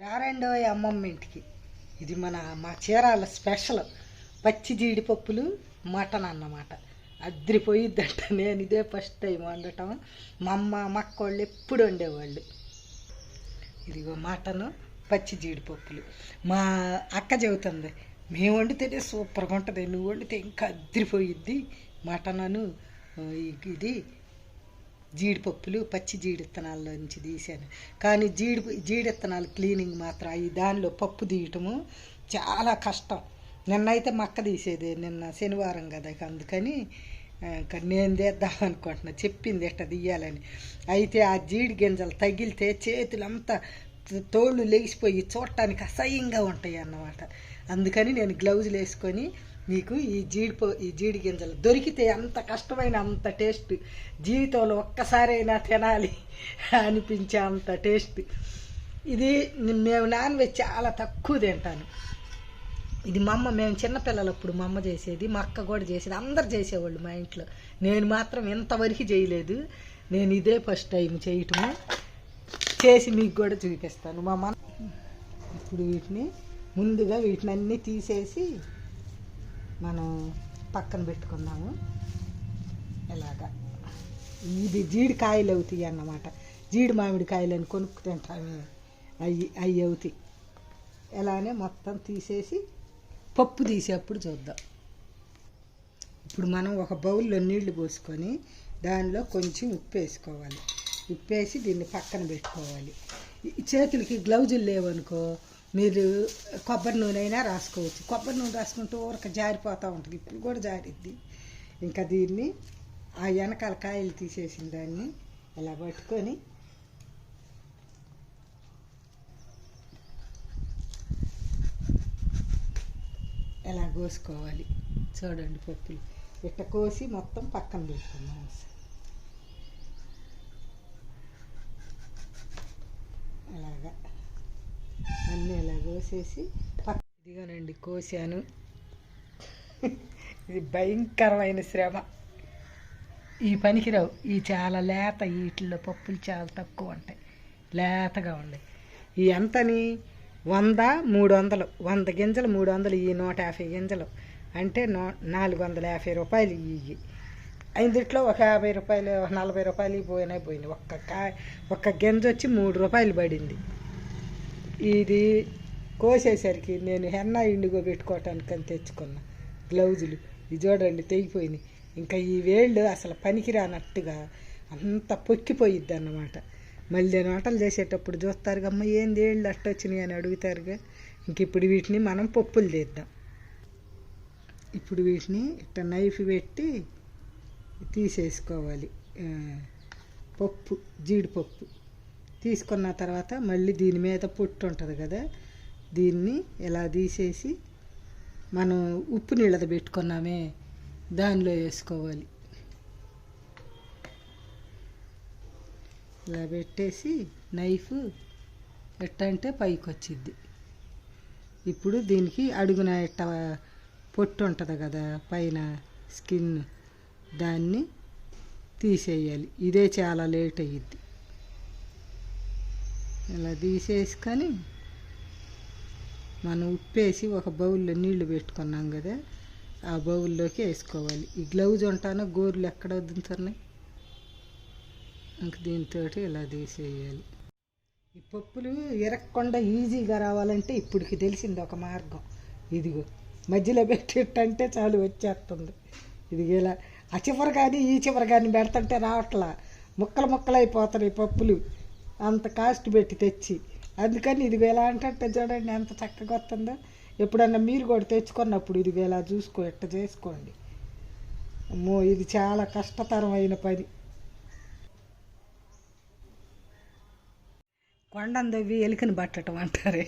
రారండో అమ్మమ్మ ఇంటికి. ఇది మన మా చీరాల స్పెషల్ పచ్చి జీడిపప్పులు మటన్ అన్నమాట. అద్రిపోయిద్దంట. నేను ఇదే ఫస్ట్ టైం వండటం. మా అమ్మ మా వాళ్ళు ఎప్పుడు వండేవాళ్ళు. ఇదిగో మటను పచ్చి జీడిపప్పులు. మా అక్క చెబుతుంది మేము వండితేనే సూపర్గా ఉంటుంది. నువ్వు వండితే ఇంకా అద్రిపోయిద్ది. మటనను ఇది జీడిపప్పులు పచ్చి జీడి నుంచి తీసాను కానీ జీడి జీడిత్తనాలు క్లీనింగ్ మాత్రం అవి దానిలో పప్పు తీయటము చాలా కష్టం. నిన్నైతే మక్క తీసేది నిన్న శనివారం కదా అందుకని నేను తీద్దాం అనుకుంటున్నా. చెప్పింది ఎట్ట తీయాలని. అయితే ఆ జీడి గింజలు తగిలితే చేతులంతా తోళ్ళు లేచిపోయి చూడటానికి అసహ్యంగా ఉంటాయి అన్నమాట. అందుకని నేను గ్లౌజులు వేసుకొని మీకు ఈ జీడిపో ఈ జీడి గింజలు దొరికితే అంత కష్టమైన అంత టేస్ట్. జీవితంలో ఒక్కసారైనా తినాలి అనిపించే అంత టేస్ట్. ఇది మేము నాన్ వెజ్ చాలా తక్కువ తింటాను. ఇది మా అమ్మ మేము చిన్నపిల్లలప్పుడు మా అమ్మ చేసేది మా అక్క కూడా చేసేది అందరు చేసేవాళ్ళు మా ఇంట్లో. నేను మాత్రం ఇంతవరకు చేయలేదు. నేను ఇదే ఫస్ట్ టైం చేయటము. చేసి మీకు కూడా చూపిస్తాను. మా అమ్మ ఇప్పుడు వీటిని ముందుగా వీటిని అన్నీ తీసేసి మనం పక్కన పెట్టుకుందాము. ఇలాగా ఇది జీడికాయలు అవుతాయి అన్నమాట. జీడి మామిడికాయలు అని కొనుక్కు తింటాము అవి అవి అవుతాయి. ఎలానే మొత్తం తీసేసి పప్పు తీసేప్పుడు చూద్దాం. ఇప్పుడు మనం ఒక బౌల్లో నీళ్ళు పోసుకొని దానిలో కొంచెం ఉప్పు వేసుకోవాలి. ఉప్పు వేసి దీన్ని పక్కన పెట్టుకోవాలి. చేతులకి గ్లౌజులు లేవనుకో మీరు కొబ్బరి నూనె అయినా రాసుకోవచ్చు. కొబ్బరి నూనె రాసుకుంటూ ఊరక జారిపోతూ ఉంటుంది. ఇప్పుడు కూడా జారిద్ది. ఇంకా దీన్ని ఆ వెనకాల కాయలు తీసేసిన దాన్ని ఇలా పట్టుకొని ఎలా కోసుకోవాలి? చూడండి పప్పులు. ఇట్ట కోసి మొత్తం పక్కన పెట్టుకుందాం అలాగా అన్నీ ఇలా కోసేసి ఇదిగోనండి కోసాను ఇది భయంకరమైన శ్రమ. ఈ పనికిరావు ఈ చాలా లేత వీటిల్లో పప్పులు చాలా తక్కువ ఉంటాయి. లేతగా ఉన్నాయి. ఈ ఎంతని? వంద మూడు వందలు. వంద గింజలు మూడు వందలు ఈ నూట యాభై గింజలు. అంటే నూ నాలుగు వందల యాభై రూపాయలు ఇవి ఇందుట్లో ఒక యాభై రూపాయలు నలభై రూపాయలు పోయినాయి పోయినాయి ఒక్క కా ఒక్క గింజ వచ్చి మూడు రూపాయలు పడింది. ఇది కోసేసరికి నేను హెన్నా ఇండిగో పెట్టుకోవటానికి అని తెచ్చుకున్నా. గ్లౌజులు. ఇది చూడండి తెగిపోయినాయి. ఇంకా ఈ వేళ్ళు అసలు పనికిరానట్టుగా అంత పొక్కిపోయిద్ది అన్నమాట మళ్ళీ వంటలు చేసేటప్పుడు చూస్తారు అమ్మ ఏంది ఏళ్ళు అట్టొచ్చినాయి అని అడుగుతారుగా. ఇంక ఇప్పుడు వీటిని మనం పప్పులు తీద్దాం ఇప్పుడు వీటిని ఇట్ట నైఫ్ పెట్టి తీసేసుకోవాలి. పప్పు జీడిపప్పు. తీసుకున్న తర్వాత మళ్ళీ దీని మీద పొట్టు ఉంటుంది కదా దీన్ని ఇలా తీసేసి మనం ఉప్పు నీళ్ళది పెట్టుకున్నామే దానిలో వేసుకోవాలి. ఇలా పెట్టేసి నైఫ్ ఎట్టంటే పైకి వచ్చింది ఇప్పుడు దీనికి అడుగున ఎట్ట పొట్టు ఉంటుంది కదా పైన స్కిన్ దాన్ని తీసేయాలి. ఇదే చాలా లేట్ అయ్యిద్ది. ఇలా తీసేసుకొని మనం ఉప్పేసి ఒక బౌల్లో నీళ్ళు పెట్టుకున్నాం కదా ఆ బౌల్లోకి వేసుకోవాలి. ఈ గ్లౌజ్ ఉంటానో గోర్లు ఎక్కడ వద్దుతున్నాయి ఇంక దీంతో ఇలా తీసేయాలి. ఈ పప్పులు ఇరక్కుండా ఈజీగా రావాలంటే ఇప్పటికి తెలిసింది ఒక మార్గం. ఇదిగో మధ్యలో పెట్టేటంటే చాలు వచ్చేస్తుంది. ఇది ఇలా ఆ చివరి కానీ ఈ చివరి కానీ పెడుతుంటే రావట్లా. ముక్కలు ముక్కలు అయిపోతున్నాయి పప్పులు. అంత కాస్ట్ పెట్టి తెచ్చి అందుకని ఇది ఎలా అంటే చూడండి ఎంత చక్కగా వస్తుందో. ఎప్పుడన్నా మీరు కూడా తెచ్చుకున్నప్పుడు ఇది ఇలా చూసుకో ఎట్ట చేసుకోండి. అమ్మో ఇది చాలా కష్టతరమైన పని. కొండను తవ్వి ఎలుకని పట్టడం అంటారే.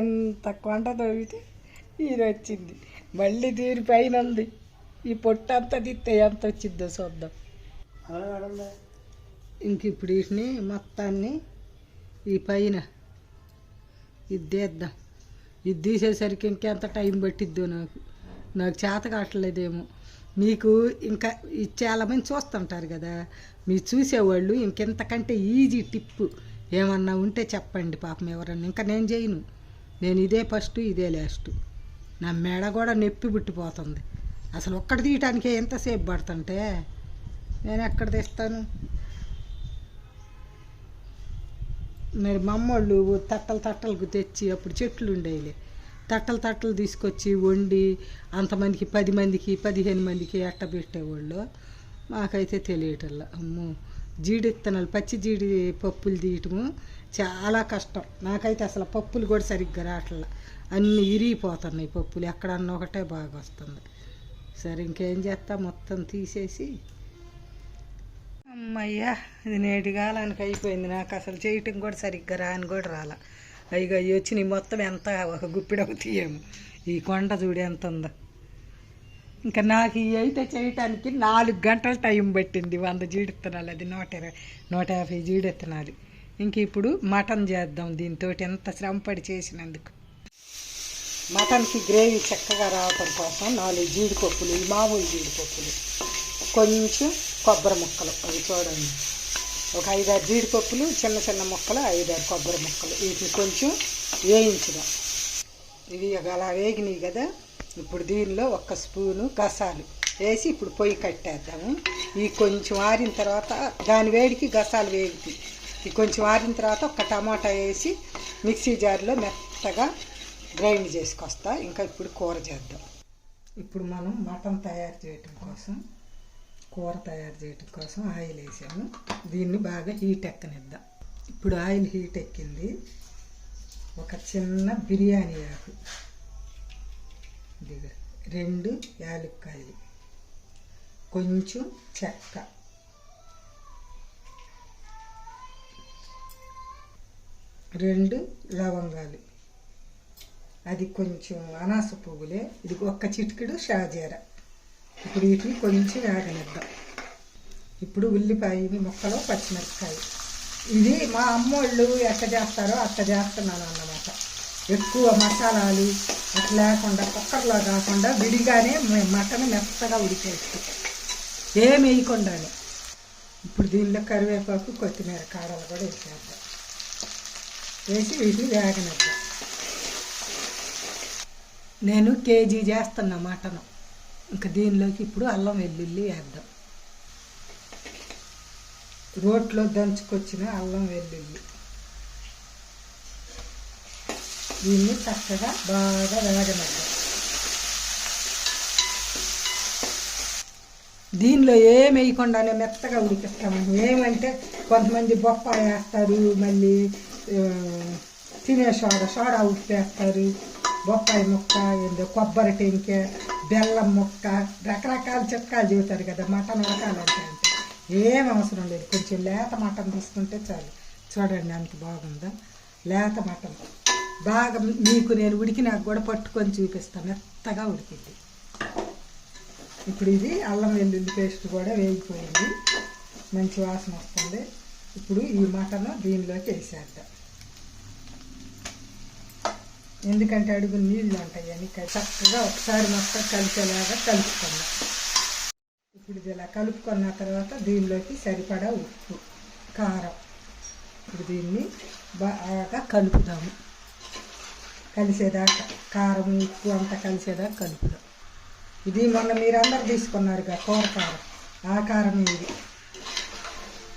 ఎంత కొండ తవ్వితే ఇది వచ్చింది. మళ్ళీ దీని పైన ఉంది. ఈ పొట్టు అంతా తిత్తే ఎంత వచ్చిందో చూద్దాం. ఇంక ఇప్పుడు వీటిని మొత్తాన్ని ఈ పైన. ఇది తీద్దాం. ఇది తీసేసరికి ఇంకెంత టైం పట్టిద్దో నాకు. నాకు చేత కావట్లేదేమో. మీకు ఇంకా ఇది చాలామంది చూస్తుంటారు కదా. మీరు చూసేవాళ్ళు ఇంకెంతకంటే ఈజీ టిప్పు ఏమన్నా ఉంటే చెప్పండి పాపం ఎవరన్నా. ఇంకా నేను చేయను. నేను ఇదే ఫస్ట్ ఇదే లాస్ట్. నా మెడ కూడా నొప్పి పుట్టిపోతుంది. అసలు ఒక్కటి తీయటానికే ఎంతసేపు పడుతుంటే? నేను ఎక్కడ తీస్తాను? మరి మమ్మళ్ళు తట్టలు తట్టలకు తెచ్చి అప్పుడు చెట్లు ఉండేవి తట్టలు తట్టలు తీసుకొచ్చి వండి అంతమందికి పది మందికి పదిహేను మందికి ఎట్ట పెట్టేవాళ్ళు. మాకైతే తెలియటల్లా అమ్మో! జీడి ఇత్తనాలు పచ్చి జీడి పప్పులు తీయటము చాలా కష్టం. నాకైతే అసలు పప్పులు కూడా సరిగ్గా రావట్లా అన్నీ ఇరిగిపోతున్నాయి పప్పులు. ఎక్కడన్నా ఒకటే బాగా వస్తుంది. సరే ఇంకేం చేస్తా? మొత్తం తీసేసి అమ్మయ్యా ఇది నేటి కాలానికి అయిపోయింది. నాకు అసలు చేయటం కూడా సరిగ్గా రాని కూడా రాలా. అయ్యిగా అవి నీ మొత్తం ఎంత ఒక గుప్పిడవుతాయేమో తీయము. ఈ కొండ చూడు ఎంత ఉందో. ఇంకా నాకు ఇవి అయితే చేయటానికి నాలుగు గంటల టైం పట్టింది. వంద జీడిత్తనాలు అది నూట ఇరవై నూట యాభై జీడిత్తనాలు. ఇంక ఇప్పుడు మటన్ చేద్దాం దీంతో ఎంత శ్రమపడి చేసినందుకు. మటన్కి గ్రేవీ చక్కగా రావటం కోసం నాలుగు జీడిపప్పులు మామూలు జీడిపప్పులు. కొంచెం కొబ్బరి ముక్కలు అవి చూడండి. ఒక ఐదారు జీడిపప్పులు చిన్న చిన్న ముక్కలు ఐదారు కొబ్బరి ముక్కలు. వీటిని కొంచెం వేయించుదాం. ఇవి అలా వేగినాయి కదా ఇప్పుడు దీనిలో ఒక స్పూను గసాలు వేసి ఇప్పుడు పొయ్యి కట్టేద్దాము. ఇవి కొంచెం ఆరిన తర్వాత దాని వేడికి గసాలు వేగుతాయి. ఇవి కొంచెం ఆరిన తర్వాత ఒక టమాటా వేసి మిక్సీ జార్లో మెత్తగా గ్రైండ్ చేసుకొస్తా. ఇంకా ఇప్పుడు కూర చేద్దాం. ఇప్పుడు మనం మటన్ తయారు చేయటం కోసం కూర తయారు చేయటం కోసం ఆయిల్ వేసాము దీన్ని బాగా హీట్ ఎక్కనిద్దాం. ఇప్పుడు ఆయిల్ హీట్ ఎక్కింది. ఒక చిన్న బిర్యానీ ఆకు. దిగ రెండు యాలుక్కాయలు. కొంచెం చెక్క. రెండు లవంగాలు. అది కొంచెం అనాస పువ్వులే. ఇది ఒక్క చిటికెడు షాజీరా. ఇప్పుడు వీటిని కొంచెం వేగనిద్దాం. ఇప్పుడు ఉల్లిపాయ ముక్కలు పచ్చిమిరపకాయ ఇది మా అమ్మోళ్ళు ఎట్ట చేస్తారో అట్ట చేస్తున్నాను అన్నమాట. ఎక్కువ మసాలాలు అట్లా లేకుండా కుక్కర్లో కాకుండా విడిగానే మటన్ మెత్తగా ఉడికేస్తాం ఏమి వేయకుండానే. ఇప్పుడు దీనిలో కరివేపాకు కొత్తిమీర కారాలు కూడా వేసేద్దాం. వేసి వీటిని వేగనిద్దాం. నేను కేజీ చేస్తున్నా మటను. ఇంకా దీనిలోకి ఇప్పుడు అల్లం వెల్లుల్లి వేద్దాం. రోట్లో దంచుకొచ్చిన అల్లం వెల్లుల్లి. దీన్ని చక్కగా బాగా వేగనిద్దాం. దీనిలో ఏం వేయకుండానే మెత్తగా ఉడికిస్తాము ఏమంటే కొంతమంది బొప్పాయి వేస్తారు మళ్ళీ తినే సోడ సోడా ఉప్పు వేస్తారు. బొప్పాయి ముక్క ఏందో కొబ్బరి టెంక బెల్లం ముక్క రకరకాల చిట్కాలు చెబుతారు కదా మటన్ ఉడకాలంటే అంటే ఏం అవసరం లేదు. కొంచెం లేత మటన్ తీసుకుంటే చాలు. చూడండి అంత బాగుందా. లేత మటన్. బాగా మీకు నేను ఉడికినాక కూడా పట్టుకొని చూపిస్తాను. మెత్తగా ఉడికింది. ఇప్పుడు ఇది అల్లం వెల్లుల్లి పేస్ట్ కూడా వేగిపోయింది. మంచి వాసన వస్తుంది. ఇప్పుడు ఈ మటన్ దీనిలోకి వేసేద్దాం. ఎందుకంటే అడుగు నీళ్ళు ఉంటాయి అని చక్కగా ఒకసారి మొత్తం కలిసేలాగా కలుపుకుందాం ఇప్పుడు ఇది ఇలా కలుపుకున్న తర్వాత దీనిలోకి సరిపడా ఉప్పు కారం. ఇప్పుడు దీన్ని బాగా కలుపుదాము. కలిసేదాకా కారం ఉప్పు అంతా కలిసేదాకా కలుపుదాం. ఇది మొన్న మీరందరూ తీసుకున్నారుగా కూర కారం. ఆ కారం ఇది.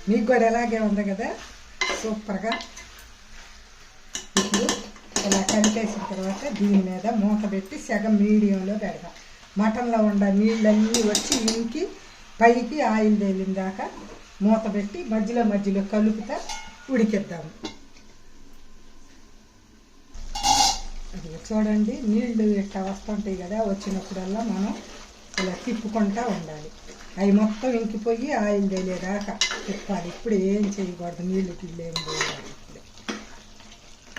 మీకు కూడా ఎలాగే ఉంది కదా? సూపర్గా. ఇప్పుడు ఇలా కలిపేసిన తర్వాత దీని మీద మూత పెట్టి సగం మీడియంలో పెడదాం. మటన్లో ఉన్న నీళ్ళన్నీ వచ్చి ఇంకి పైకి ఆయిల్ తేలిన దాకా మూత పెట్టి మధ్యలో మధ్యలో కలుపుతా ఉడికిద్దాము అది చూడండి నీళ్ళు ఇట్లా వస్తుంటాయి కదా వచ్చినప్పుడల్లా మనం ఇలా తిప్పుకుంటా ఉండాలి. అవి మొత్తం ఇంకిపోయి ఆయిల్ తేలేదాకా తిప్పాలి. ఇప్పుడు ఏం చేయకూడదు నీళ్ళు గిళ్ళు ఏం పోయాలి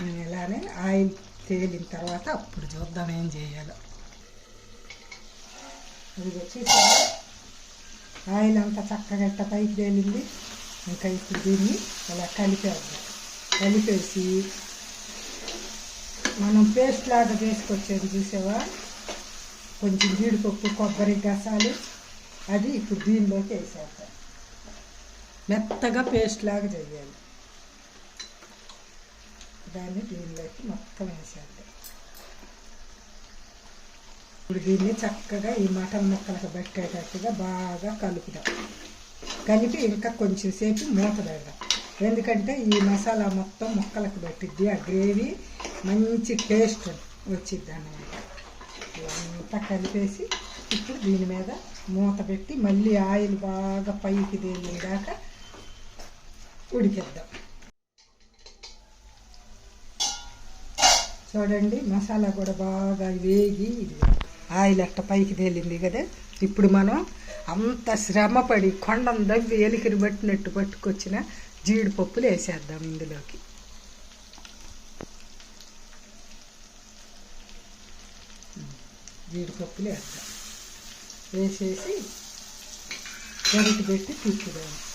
ఇలానే ఆయిల్ తేలిన తర్వాత అప్పుడు చూద్దాం ఏం చేయాలో. అది వచ్చేసారా ఆయిల్ అంతా చక్కగా ఇట్ట పైకి తేలింది. ఇంకా ఇప్పుడు దీన్ని ఇలా కలిపేద్దాం. కలిపేసి మనం పేస్ట్ లాగా చేసుకొచ్చేది చూసావా? కొంచెం జీడిపప్పు కొబ్బరి గసాలు అది ఇప్పుడు దీనిలోకి వేసేద్దాం. మెత్తగా పేస్ట్ లాగా చేయాలి. దాన్ని దీనిలోకి మొత్తం వేసేద్దాం ఇప్పుడు దీన్ని చక్కగా ఈ మటన్ ముక్కలకు పెట్టేటట్టుగా బాగా కలుపుదాం. కలిపి ఇంకా కొంచెం సేపు మూత పెడదాం. ఎందుకంటే ఈ మసాలా మొత్తం ముక్కలకు పెట్టిద్ది. ఆ గ్రేవీ మంచి టేస్ట్ వచ్చిద్ది అన్నమాట. ఇదంతా కలిపేసి ఇప్పుడు దీని మీద మూత పెట్టి మళ్ళీ ఆయిల్ బాగా పైకి తేలిదాకా ఉడికేద్దాం. చూడండి మసాలా కూడా బాగా వేగి ఆయిల్ అట్ట పైకి తేలింది కదా. ఇప్పుడు మనం అంత శ్రమపడి కొండం దవ్వి ఎలికిరి పట్టినట్టు పట్టుకొచ్చిన జీడిపప్పులు వేసేద్దాం ఇందులోకి. జీడిపప్పులు వేద్దాం. వేసేసి గరిటి పెట్టి తీర్చుదాము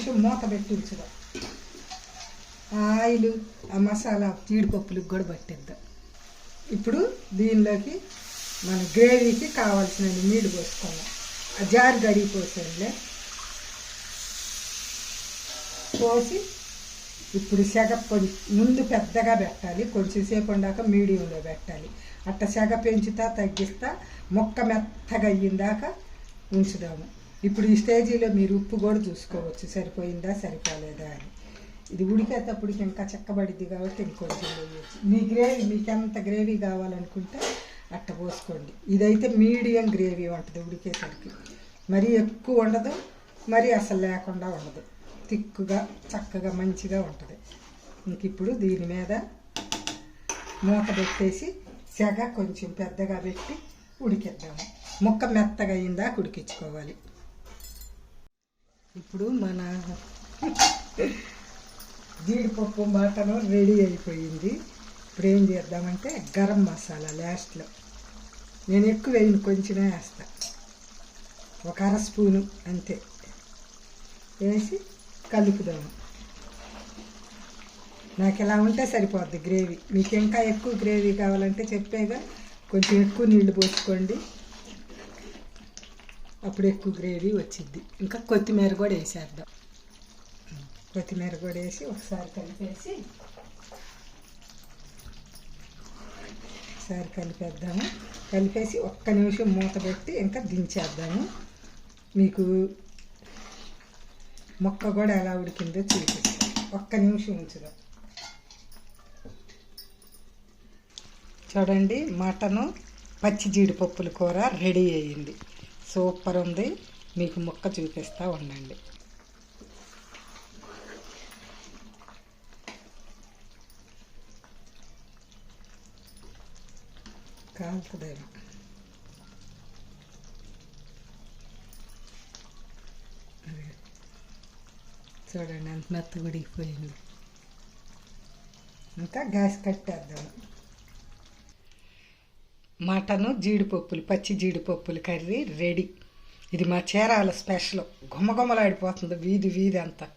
కొంచెం మూత పెట్టి ఉంచుదాం. ఆయిల్ ఆ మసాలా జీడిపప్పులకు కూడా పట్టిద్దాం. ఇప్పుడు దీనిలోకి మన గ్రేవీకి కావాల్సిన నీళ్ళు పోసుకుందాం. ఆ జారు గడిగి పోసి ఇప్పుడు సెగ కొంచెం ముందు పెద్దగా పెట్టాలి. కొంచెం సేపు ఉండాక మీడియంలో పెట్టాలి. అట్ట సెగ పెంచుతా తగ్గిస్తా మొక్క మెత్తగా అయ్యిందాక ఉంచుదాము. ఇప్పుడు ఈ స్టేజీలో మీరు ఉప్పు కూడా చూసుకోవచ్చు. సరిపోయిందా సరిపోలేదా అని. ఇది ఉడికేటప్పటికి ఇంకా చెక్కబడిద్ది కాబట్టి ఇంకొంచెం వేయచ్చు మీ గ్రేవీ మీకు ఎంత గ్రేవీ కావాలనుకుంటే అట్ట పోసుకోండి. ఇదైతే మీడియం గ్రేవీ ఉంటుంది ఉడికేసరికి. మరీ ఎక్కువ ఉండదు మరీ అసలు లేకుండా ఉండదు. తిక్కుగా చక్కగా మంచిగా ఉంటుంది. ఇంక ఇప్పుడు దీని మీద మూత పెట్టేసి సెగ కొంచెం పెద్దగా పెట్టి ఉడికిద్దాము. ముక్క మెత్తగా అయిందా ఉడికించుకోవాలి. ఇప్పుడు మన జీడిపప్పు మటను రెడీ అయిపోయింది. ఇప్పుడు ఏం చేద్దామంటే గరం మసాలా లాస్ట్లో. నేను ఎక్కువ వేయను కొంచెమే వేస్తా. ఒక అర స్పూను అంతే. వేసి కలుపుదాము. నాకు ఇలా ఉంటే సరిపోద్ది గ్రేవీ. మీకు ఇంకా ఎక్కువ గ్రేవీ కావాలంటే చెప్పేగా కొంచెం ఎక్కువ నీళ్ళు పోసుకోండి. అప్పుడు ఎక్కువ గ్రేవీ వచ్చింది ఇంకా కొత్తిమీర కూడా వేసేద్దాం. కొత్తిమీర కూడా వేసి ఒకసారి కలిపేసి ఒకసారి కలిపేద్దాము. కలిపేసి ఒక్క నిమిషం మూత పెట్టి ఇంకా దించేద్దాము. మీకు మొక్క కూడా ఎలా ఉడికిందో చూపిస్తాను. ఒక్క నిమిషం ఉంచుదాం. చూడండి మటను పచ్చి జీడిపప్పుల కూర రెడీ అయ్యింది. సూపర్ ఉంది. మీకు ముక్క చూపిస్తా ఉండండి. కాలుతుందేమో చూడండి అంత మెత్త ఉడికిపోయింది. ఇంకా గ్యాస్ కట్టేద్దాం మటను జీడిపప్పులు పచ్చి జీడిపప్పులు కర్రీ రెడీ. ఇది మా చీరాల స్పెషల్. గుమగుమలాడిపోతుంది వీధి వీధి అంతా.